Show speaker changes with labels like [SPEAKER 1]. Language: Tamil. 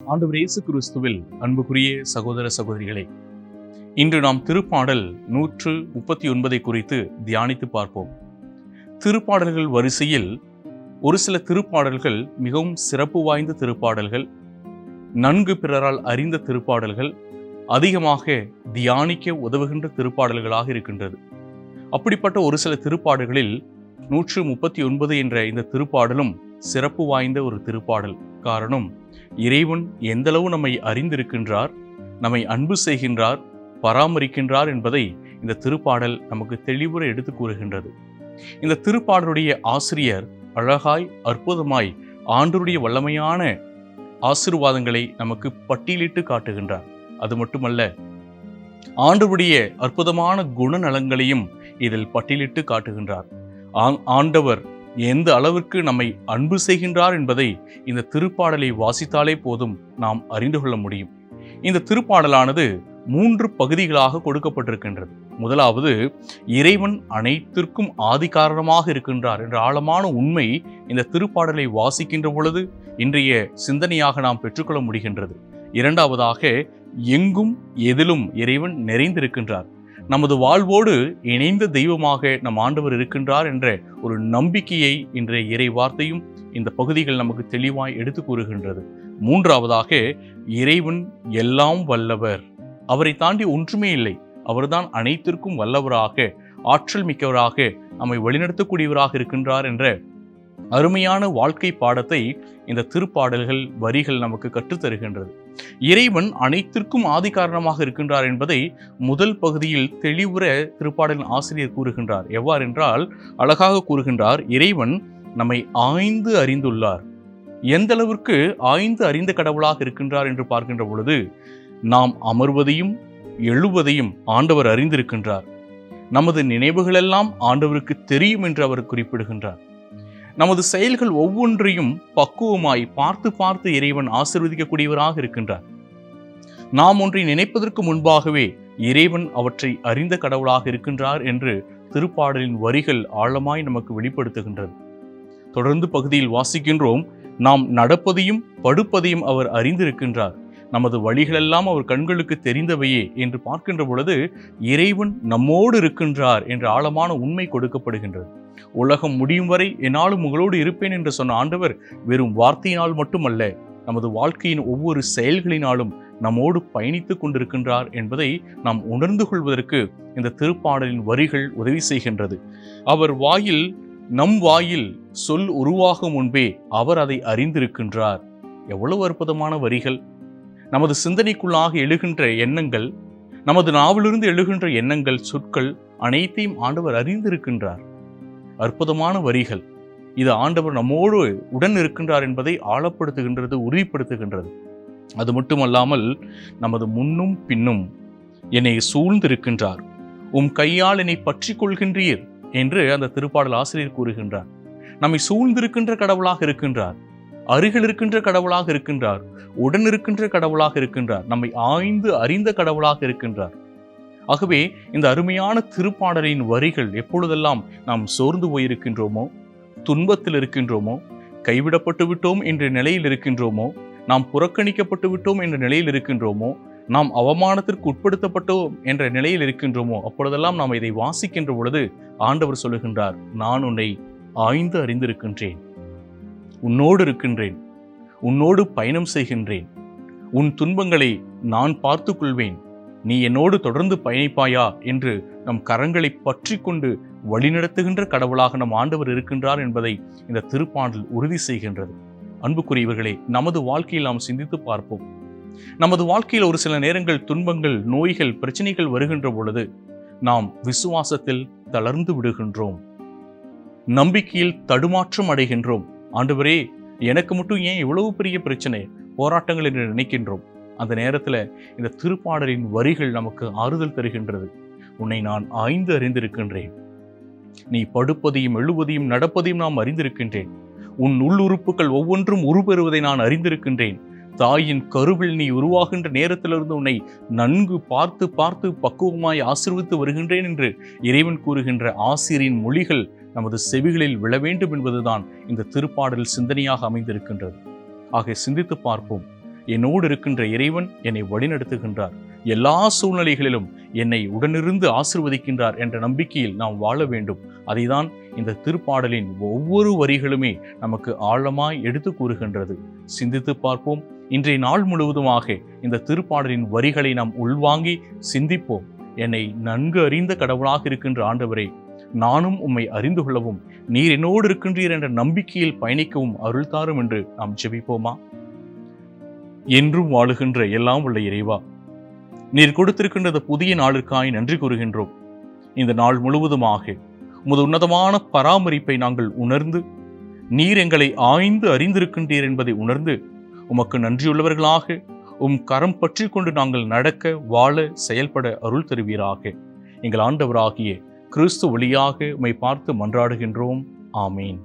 [SPEAKER 1] ஆண்டவர் இயேசு கிறிஸ்துவில் அன்புக்குரிய சகோதர சகோதரிகளே இன்று நாம் திருப்பாடல் நூற்று முப்பத்தி ஒன்பதை குறித்து தியானித்து பார்ப்போம். திருப்பாடல்கள் வரிசையில் ஒரு சில திருப்பாடல்கள் மிகவும் சிறப்பு வாய்ந்த திருப்பாடல்கள் நன்கு பிறரால் அறிந்த திருப்பாடல்கள் அதிகமாக தியானிக்க உதவுகின்ற திருப்பாடல்களாக இருக்கின்றது. அப்படிப்பட்ட ஒரு சில திருப்பாடல்களில் நூற்று முப்பத்தி ஒன்பது என்ற இந்த திருப்பாடலும் சிறப்பு வாய்ந்த ஒரு திருப்பாடல். காரணம் இறைவன் எந்தளவு நம்மை அறிந்திருக்கின்றார் நம்மை அன்பு செய்கின்றார் பராமரிக்கின்றார் என்பதை இந்த திருப்பாடல் நமக்கு தெளிவுற எடுத்து கூறுகின்றது. இந்த திருப்பாடலுடைய ஆசிரியர் அழகாய் அற்புதமாய் ஆண்டருடைய வல்லமையான ஆசிர்வாதங்களை நமக்கு பட்டியலிட்டு காட்டுகின்றார். அது மட்டுமல்ல ஆண்டவருடைய அற்புதமான குணநலங்களையும் இதில் பட்டியலிட்டு காட்டுகின்றார். ஆண்டவர் எந்த அளவிற்கு நம்மை அன்பு செய்கின்றார் என்பதை இந்த திருப்பாடலை வாசித்தாலே போதும் நாம் அறிந்து கொள்ள முடியும். இந்த திருப்பாடலானது மூன்று பகுதிகளாக கொடுக்கப்பட்டிருக்கின்றது. முதலாவது இறைவன் அனைத்திற்கும் ஆதி காரணமாக இருக்கின்றார் என்ற ஆழமான உண்மை இந்த திருப்பாடலை வாசிக்கின்ற பொழுது இன்றைய சிந்தனையாக நாம் பெற்றுக்கொள்ள முடிகின்றது. இரண்டாவதாக எங்கும் எதிலும் இறைவன் நிறைந்திருக்கின்றார். நமது வாழ்வோடு இணைந்த தெய்வமாக நம் ஆண்டவர் இருக்கின்றார் என்ற ஒரு நம்பிக்கையை இன்றைய இறை வார்த்தையும் இந்த பகுதிகள் நமக்கு தெளிவாய் எடுத்து கூறுகின்றது. மூன்றாவதாக இறைவன் எல்லாம் வல்லவர். அவரை தாண்டி ஒன்றுமே இல்லை. அவர்தான் அனைத்திற்கும் வல்லவராக ஆற்றல் மிக்கவராக நம்மை வழிநடத்தக்கூடியவராக இருக்கின்றார் என்ற அருமையான வாழ்க்கை பாடத்தை இந்த திருப்பாடல்கள் வரிகள் நமக்கு கற்றுத்தருகின்றது. இறைவன் அனைத்திற்கும் ஆதி காரணமாக இருக்கின்றார் என்பதை முதல் பகுதியில் தெளிவுற திருப்பாடலின் ஆசிரியர் கூறுகின்றார். எவ்வாறென்றால் அழகாக கூறுகின்றார் இறைவன் நம்மை ஆய்ந்து அறிந்துள்ளார். எந்த அளவிற்கு ஆய்ந்து அறிந்த கடவுளாக இருக்கின்றார் என்று பார்க்கின்ற பொழுது நாம் அமர்வதையும் எழுவதையும் ஆண்டவர் அறிந்திருக்கின்றார். நமது நினைவுகளெல்லாம் ஆண்டவருக்கு தெரியும் என்று அவர் குறிப்பிடுகின்றார். நமது செயல்கள் ஒவ்வொன்றையும் பக்குவமாய் பார்த்து பார்த்து இறைவன் ஆசிர்வதிக்கக்கூடியவராக இருக்கின்றார். நாம் ஒன்றை நினைப்பதற்கு முன்பாகவே இறைவன் அவற்றை அறிந்த கடவுளாக இருக்கின்றார் என்று திருப்பாடலின் வரிகள் ஆழமாய் நமக்கு வெளிப்படுத்துகின்றது தொடர்ந்து பகுதியில் வாசிக்கின்றோம் நாம் நடப்பதையும் படுப்பதையும் அவர் அறிந்திருக்கின்றார். நமது வழிகளெல்லாம் அவர் கண்களுக்கு தெரிந்தவையே என்று பார்க்கின்ற பொழுது இறைவன் நம்மோடு இருக்கின்றார் என்ற ஆழமான உண்மை கொடுக்கப்படுகின்றது. உலகம் முடியும் வரை என்னாலும் உங்களோடு இருப்பேன் என்று சொன்ன ஆண்டவர் வெறும் வார்த்தையினால் மட்டுமல்ல நமது வாழ்க்கையின் ஒவ்வொரு செயல்களினாலும் நம்மோடு பயணித்துக் கொண்டிருக்கின்றார் என்பதை நாம் உணர்ந்து கொள்வதற்கு இந்த திருப்பாடலின் வரிகள் உதவி செய்கின்றது. அவர் வாயில் நம் வாயில் சொல் உருவாகும் முன்பே அவர் அதை அறிந்திருக்கின்றார். எவ்வளவு அற்புதமான வரிகள். நமது சிந்தனைக்குள்ளாக எழுகின்ற எண்ணங்கள் நமது நாவிலிருந்து எழுகின்ற எண்ணங்கள் சொற்கள் அனைத்தையும் ஆண்டவர் அறிந்திருக்கின்றார். அற்புதமான வரிகள். இது ஆண்டவர் நம்மோடு உடன் இருக்கின்றார் என்பதை ஆழப்படுத்துகின்றது உறுதிப்படுத்துகின்றது. அது மட்டுமல்லாமல் நமது முன்னும் பின்னும் என்னை சூழ்ந்திருக்கின்றார். உம் கையால் என்னை பற்றி கொள்கின்றீர் என்று அந்த திருப்பாடல் ஆசிரியர் கூறுகின்றார். நம்மை சூழ்ந்திருக்கின்ற கடவுளாக இருக்கின்றார். அருகில் இருக்கின்ற கடவுளாக இருக்கின்றார். உடன் இருக்கின்ற கடவுளாக இருக்கின்றார். நம்மை ஆய்ந்து அறிந்த கடவுளாக இருக்கின்றார். ஆகவே இந்த அருமையான திருப்பாடலின் வரிகள் எப்பொழுதெல்லாம் நாம் சோர்ந்து போயிருக்கின்றோமோ துன்பத்தில் இருக்கின்றோமோ கைவிடப்பட்டு விட்டோம் என்ற நிலையில் இருக்கின்றோமோ நாம் புறக்கணிக்கப்பட்டு விட்டோம் என்ற நிலையில் இருக்கின்றோமோ நாம் அவமானத்திற்கு உட்படுத்தப்பட்டோம் என்ற நிலையில் இருக்கின்றோமோ அப்பொழுதெல்லாம் நாம் இதை வாசிக்கின்ற பொழுது ஆண்டவர் சொல்லுகின்றார் நான் உன்னை ஆய்ந்து அறிந்திருக்கின்றேன் உன்னோடு இருக்கின்றேன் உன்னோடு பயணம் செய்கின்றேன் உன் துன்பங்களை நான் பார்த்துக்கொள்வேன் நீ என்னோடு தொடர்ந்து பயணிப்பாயா என்று நம் கரங்களை பற்றி கொண்டு வழிநடத்துகின்ற கடவுளாக நம் ஆண்டவர் இருக்கின்றார் என்பதை இந்த திருப்பாடல் உறுதி செய்கின்றது. அன்புக்குரியவர்களே நமது வாழ்க்கையில் நாம் சிந்தித்து பார்ப்போம். நமது வாழ்க்கையில் ஒரு சில நேரங்கள் துன்பங்கள் நோய்கள் பிரச்சனைகள் வருகின்ற பொழுது நாம் விசுவாசத்தில் தளர்ந்து விடுகின்றோம். நம்பிக்கையில் தடுமாற்றம் அடைகின்றோம். ஆண்டவரே எனக்கு மட்டும் ஏன் இவ்வளவு பெரிய பிரச்சனை போராட்டங்கள் என்று நினைக்கின்றோம். அந்த நேரத்தில் இந்த திருப்பாடலின் வரிகள் நமக்கு ஆறுதல் தருகின்றது. உன்னை நான் ஆய்ந்து அறிந்திருக்கின்றேன். நீ படுப்பதையும் எழுவதையும் நடப்பதையும் நாம் அறிந்திருக்கின்றேன். உன் உள்ளுறுப்புகள் ஒவ்வொன்றும் உருபெறுவதை நான் அறிந்திருக்கின்றேன். தாயின் கருவில் நீ உருவாகின்ற நேரத்திலிருந்து உன்னை நன்கு பார்த்து பார்த்து பக்குவமாய் ஆசிர்வித்து வருகின்றேன் என்று இறைவன் கூறுகின்ற ஆசிரியரின் மொழிகள் நமது செவிகளில் விழ வேண்டும் என்பதுதான் இந்த திருப்பாடல் சிந்தனையாக அமைந்திருக்கின்றது. ஆக சிந்தித்து பார்ப்போம். என்னோடு இருக்கின்ற இறைவன் என்னை வழிநடத்துகின்றார். எல்லா சூழ்நிலைகளிலும் என்னை உடனிருந்து ஆசிர்வதிக்கின்றார் என்ற நம்பிக்கையில் நாம் வாழ வேண்டும். அதைதான் இந்த திருப்பாடலின் ஒவ்வொரு வரிகளுமே நமக்கு ஆழமாய் எடுத்து கூறுகின்றது. சிந்தித்து பார்ப்போம். இன்றைய நாள் முழுவதுமாக இந்த திருப்பாடலின் வரிகளை நாம் உள்வாங்கி சிந்திப்போம். என்னை நன்கு அறிந்த கடவுளாக இருக்கின்ற ஆண்டவரை நானும் உம்மை அறிந்து கொள்ளவும் நீர் என்னோடு இருக்கின்றீர் என்ற நம்பிக்கையில் பயணிக்கவும் அருள்தாரும் என்று நாம் ஜெபிப்போமா? என்றும் வாழுகின்ற எல்லாம் உள்ள இறைவா நீர் கொடுத்திருக்கின்ற புதிய நாளுக்காய் நன்றி கூறுகின்றோம். இந்த நாள் முழுவதுமாக உமது உன்னதமான பராமரிப்பை நாங்கள் உணர்ந்து நீர் எங்களை ஆய்ந்து அறிந்திருக்கின்றீர் என்பதை உணர்ந்து உமக்கு நன்றியுள்ளவர்களாக உம் கரம் பற்றி கொண்டு நாங்கள் நடக்க வாழ செயல்பட அருள் தருவீராக. எங்கள் ஆண்டவராகிய கிறிஸ்து வழியாக உம்மை பார்த்து மன்றாடுகின்றோம். ஆமீன்.